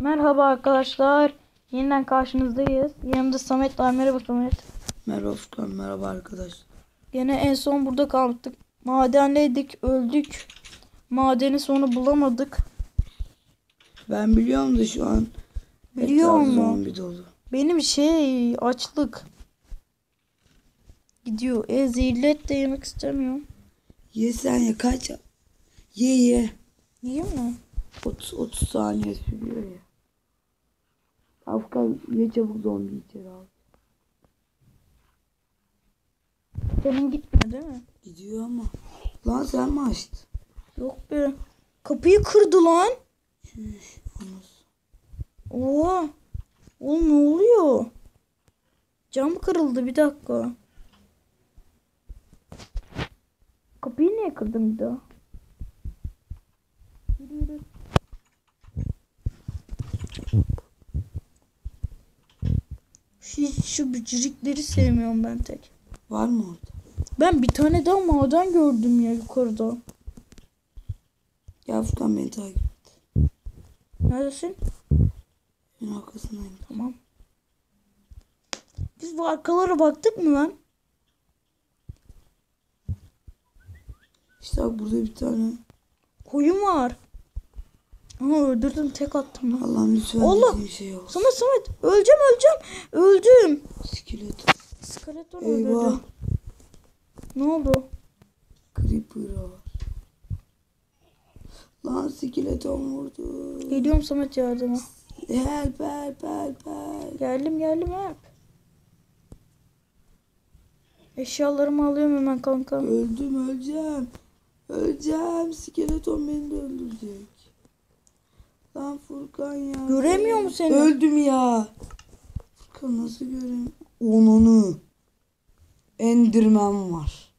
Merhaba arkadaşlar. Yeniden karşınızdayız. Yanımda Samet var. Merhaba Samet. Merhaba Furkan, merhaba arkadaşlar. Gene en son burada kalmıştık. Madendeydik. Öldük. Madeni sonra bulamadık. Ben biliyorum da şu an Biliyor etraf zombi dolu. Benim şey açlık. Gidiyor. E zehirlet de yemek istemiyorum. Ye sen ye kaç. Ye ye. Yiyeyim mi? 30, 30 saniye sürüyor ya. Afgan ye çabuk zombi içeri al. Senin gitmiyor değil mi? Gidiyor ama. Lan sen mi açtın? Yok be. Kapıyı kırdı lan. Şuş. Anasını. Oha. Oğlum ne oluyor? Cam kırıldı bir dakika. Kapıyı niye kırdın bir daha? Yürü yürü. Hiç şu bücürükleri sevmiyorum ben tek. Var mı orada? Ben bir tane daha maden gördüm ya yukarıda. Gel Furkan beni takip et. Neredesin? Ben arkasındayım. Tamam. Biz bu arkalara baktık mı lan? İşte bak burada bir tane. Koyun var. Ama öldürdüm tek attım lan. Allah'ım lütfen Allah! dediğin şey olsun. Samet Samet öleceğim öleceğim. Öldüm. Skeleton. Skeleton Eyvah. öldürdüm. Ne oldu? Creeper var. Lan skeleton vurdu. Geliyorum Samet yardıma. Help help help help. Geldim geldim hep. Eşyalarımı alıyorum hemen kanka. Öldüm öleceğim. Öleceğim. Skeleton beni de öldürecek. Lan Furkan ya. Göremiyor mu seni? Öldüm ya. Furkan nasıl göreyim? Onunu. Enderman var.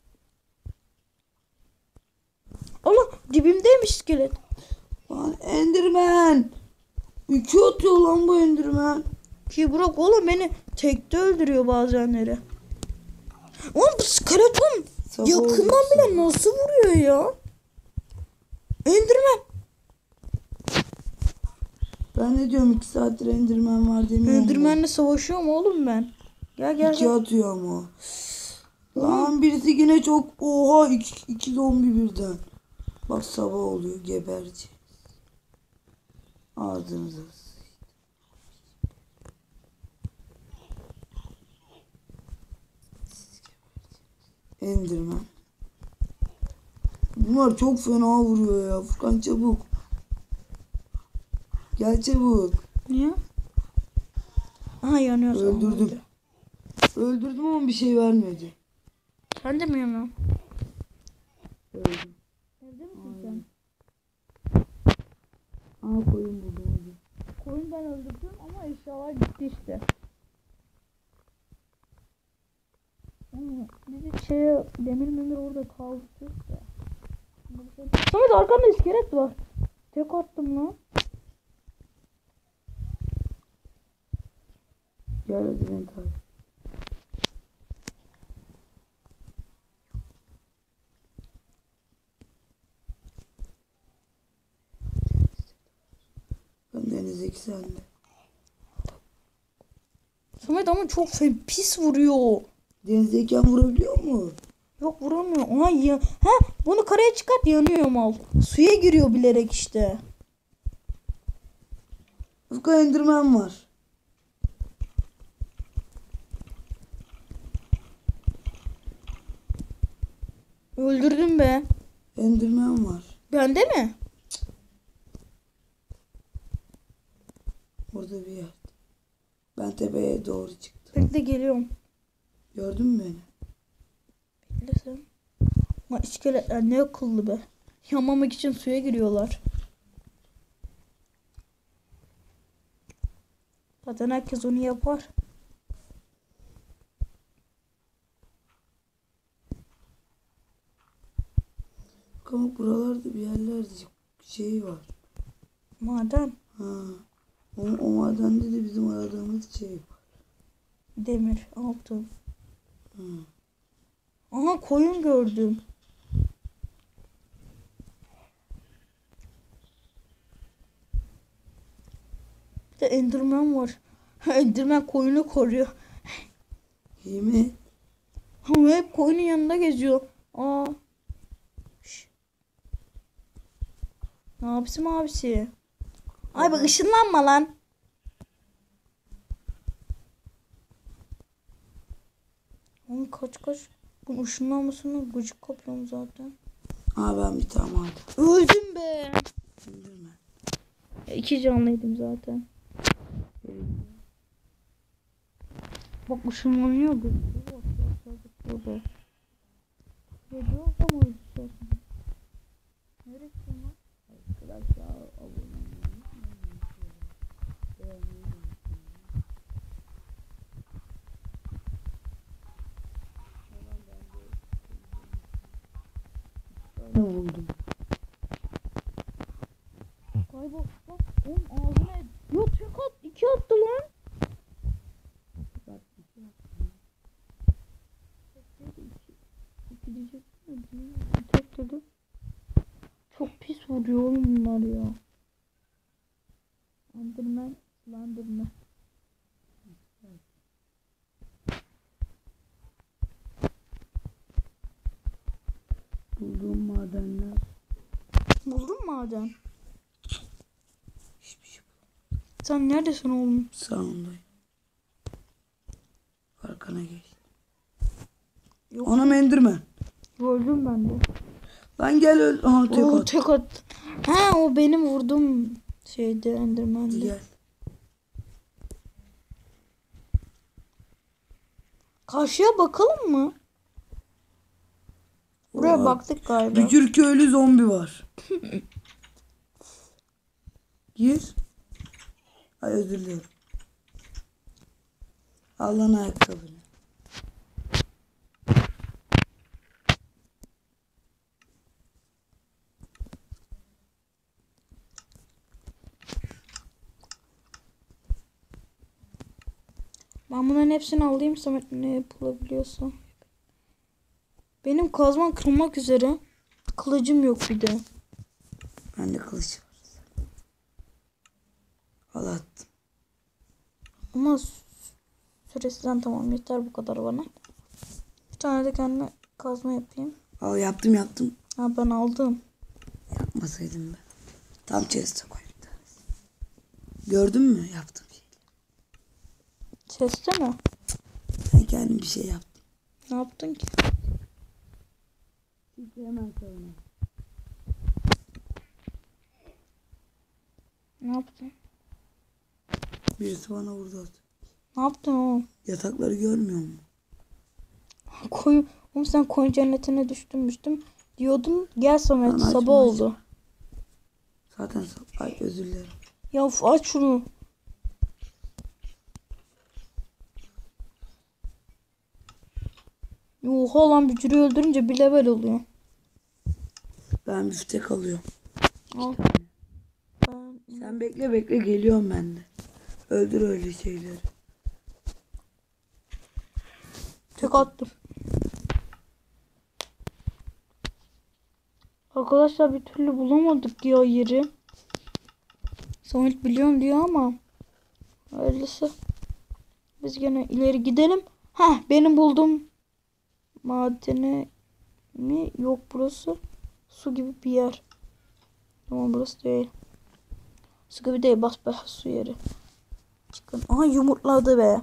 Allah dibimdeymiş iskelet. Lan Enderman. İki atıyor lan bu Enderman. Ki bırak oğlum beni tekte öldürüyor bazenleri. Oğlum bu skeleton yakından bile nasıl vuruyor ya? Enderman. Ben ne diyorum iki saattir Enderman var demiyorum. Enderman'le savaşıyorum oğlum ben. Gel gel. İki gel. atıyor ama. Lan birisi yine çok oha iki, iki zombi birden. Bak sabah oluyor geberci. Ağzınıza. Enderman. Bunlar çok fena vuruyor ya. Furkan çabuk. Gel çabuk. Niye? Aha yanıyor. sana. Öldürdüm. Öldürdüm ama bir şey vermedi. Sen de mi yanıyorsun? Öldüm. Evde misin sen? Aa koyun buldum. Koyun ben öldürdüm ama eşyalar gitti işte. Bizi şeye demir memir orada kaldı işte. Samet arkanda iskelet var. Tek attım lan. Gel hadi beni takip. Ben denizdeki sende. Samet ama çok pis vuruyor. Denizdeyken vurabiliyor mu? Yok vuramıyor. Aha ya. Ha bunu karaya çıkart yanıyor mal. Suya giriyor bilerek işte. Furkan Enderman var. Öldürdüm be. Enderman var. Bende mi? Orada bir yer. Ben tepeye doğru çıktım. Bekle geliyorum. Gördün mü beni? Bekle sen. Lan iskeletler ne akıllı be. Yanmamak için suya giriyorlar. Zaten herkes onu yapar. Bak buralarda bir yerlerde şey var. Maden, Ha. O, o madende de bizim aradığımız şey var. demir, altın. Hı. Aha koyun gördüm. Bir de Enderman var. Enderman koyunu koruyor. İyi mi? Ama hep koyunun yanında geziyor. Aa. Ne yapsın abisi? Ay bak ışınlanma lan. Oğlum kaç kaç. Bu ışınlanmasını gıcık kapıyorum zaten. Aa ben bir tane aldım. Öldüm be. İndirme. Ya iki canlıydım zaten. Bak ışınlanıyor bu. Burada. Geliyor ama öldü Neresi? Arkadaşlar abone olmayı beğenmeyi Ne buldum? Kaybol. Bak oğlum ağzına Yo tek at. iki attı lan. Tek dedi. Çok pis vuruyor oğlum ya. Enderman, Slenderman. Bulduğum madenler Buldun maden? hiçbir şey Sen neredesin oğlum? Sağındayım. Arkana geç. Yok. Ona mendirme. Öldüm ben de. Lan gel öl. Aha tek Oo, at. tek at. Ha o benim vurdum şeyde Enderman'de. Gel. Karşıya bakalım mı? Buraya Oha. baktık galiba. Bücür köylü zombi var. Gir. Ay özür dilerim. Al lan ayakkabını. Ben bunların hepsini alayım Samet ne yapılabiliyorsa. Benim kazmam kırılmak üzere. Kılıcım yok bir de. Bende kılıç var. Al attım. Ama süresinden tamam yeter bu kadar bana. Bir tane de kendime kazma yapayım. Al yaptım yaptım. Ha ben aldım. Yapmasaydım ben. Tam chest'e koy bir tanesi. Gördün mü yaptım Sesle mi? Ben kendim bir şey yaptım. Ne yaptın ki? Hemen savunayım. Ne yaptın? Birisi bana vurdu. at. Ne yaptın oğlum? Yatakları görmüyor musun? Koyun, oğlum sen koyun cennetine düştüm düştüm diyordun. Gel Samet Lan sabah açma. oldu. Zaten sa- ay özür dilerim. Ya of, aç şunu. Oha lan bücürü öldürünce bir level oluyor. Ben biftek alıyorum. Al. Ben... Sen bekle bekle geliyorum ben de. Öldür öyle şeyleri. Tek attım. Arkadaşlar bir türlü bulamadık ya yeri. Samet biliyorum diyor ama öyleyse biz gene ileri gidelim. Ha benim buldum madeni mi? Yok burası su gibi bir yer. Tamam burası değil. Su gibi değil bas be su yeri. Çıkın. Aha yumurtladı be.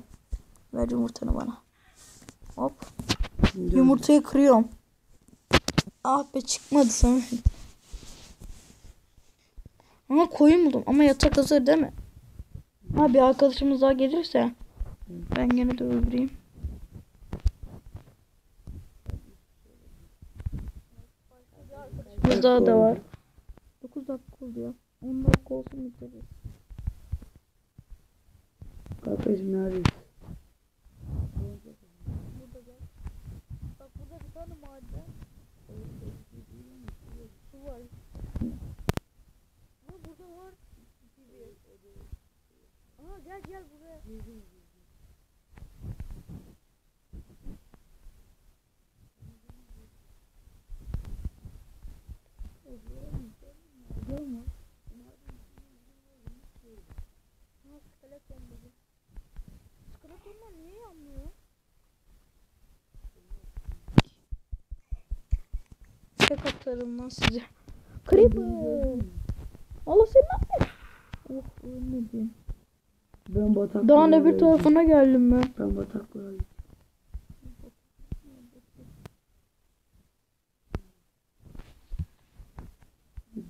Ver yumurtanı bana. Hop. Şimdi Yumurtayı kırıyorum. Ah be çıkmadı Samet. Ama koyun buldum. Ama yatak hazır değil mi? Ha bir arkadaşımız daha gelirse ben gene de öldüreyim. Biz daha da var. 9 dakika oldu ya. 10 dakika olsun bitiririz. Kardeşim neredesin? Bak burada bir tane maden. Su var. Ama burada var. Aa gel gel buraya. telefon bugün. Telefonlar niye yanmıyor? Tek atarım lan size. Creeper. Allah seni ne yapıyor? Oh ölmedi. Ben bataklığa Dağın öbür geldim. tarafına geldim ben. Ben bataklığa gittim.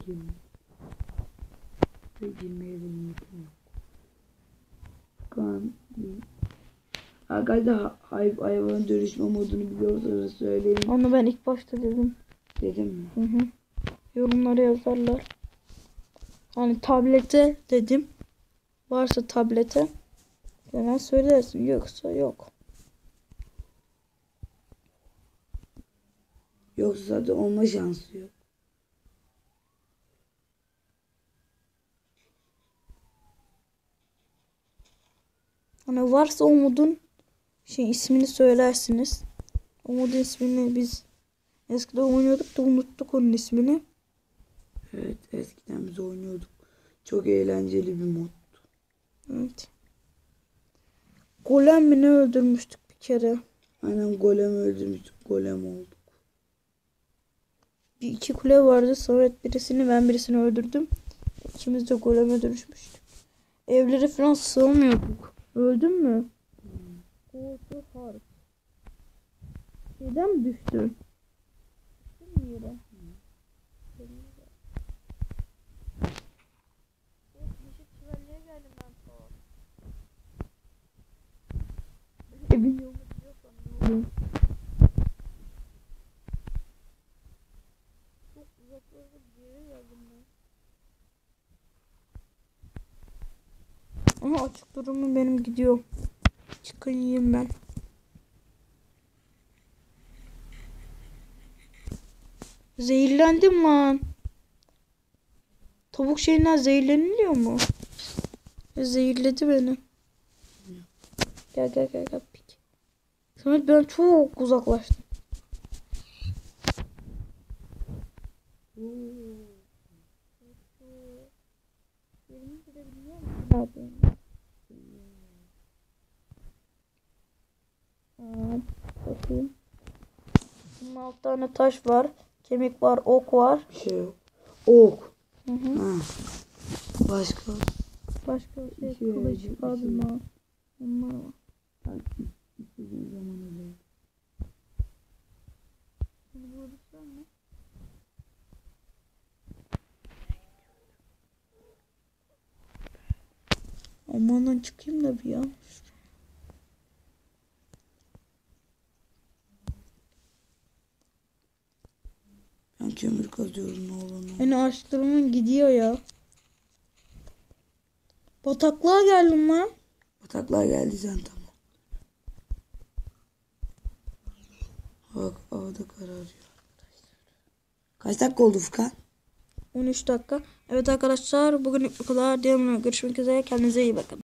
Girme. Ve girmeye de niyetim yok. Kan. Arkadaşlar hay hayvan dönüşme modunu biliyorsanız söyleyin. Onu ben ilk başta dedim. Dedim mi? Hı hı. Yorumlara yazarlar. Hani tablete dedim. Varsa tablete. Hemen söylersin. Yoksa yok. Yoksa zaten olma şansı yok. Hani varsa Umut'un şey ismini söylersiniz. Umut'un ismini biz eskiden oynuyorduk da unuttuk onun ismini. Evet eskiden biz oynuyorduk. Çok eğlenceli bir mod. Evet. Golem mi ne öldürmüştük bir kere. Aynen golem öldürmüştük. Golem olduk. Bir iki kule vardı. Samet birisini ben birisini öldürdüm. İkimiz de goleme dönüşmüştük. Evlere falan sığamıyorduk. Öldün mü? Korku harp. Şeyden mi düştün? Yere? Evin yolunu. Aha açık durumu benim gidiyor. Yiyeyim ben. Zehirlendim lan. Tavuk şeyinden zehirleniliyor mu? E, Zehirledi beni. Gel gel gel gel. Pik. Samet ben çok uzaklaştım. Aa, bakayım. Bunun alt tane taş var. Kemik var, ok var. Bir şey yok. Ok. Hı hı. Ha. Başka. Başka şey şey kılıç, şey kazma. Bunlar var. İstediğin zaman öyle. Bunu bulursan mı? Amandan çıkayım da bir ya. Ben kömür kazıyorum ne olur ne. Beni ağaçlarımın gidiyor ya. Bataklığa geldim lan. Bataklığa geldi sen tamam. Bak havada kararıyor. Kaç dakika oldu Furkan? 13 dakika. Evet arkadaşlar bugün bu kadar. Diğer görüşmek üzere. Kendinize iyi bakın.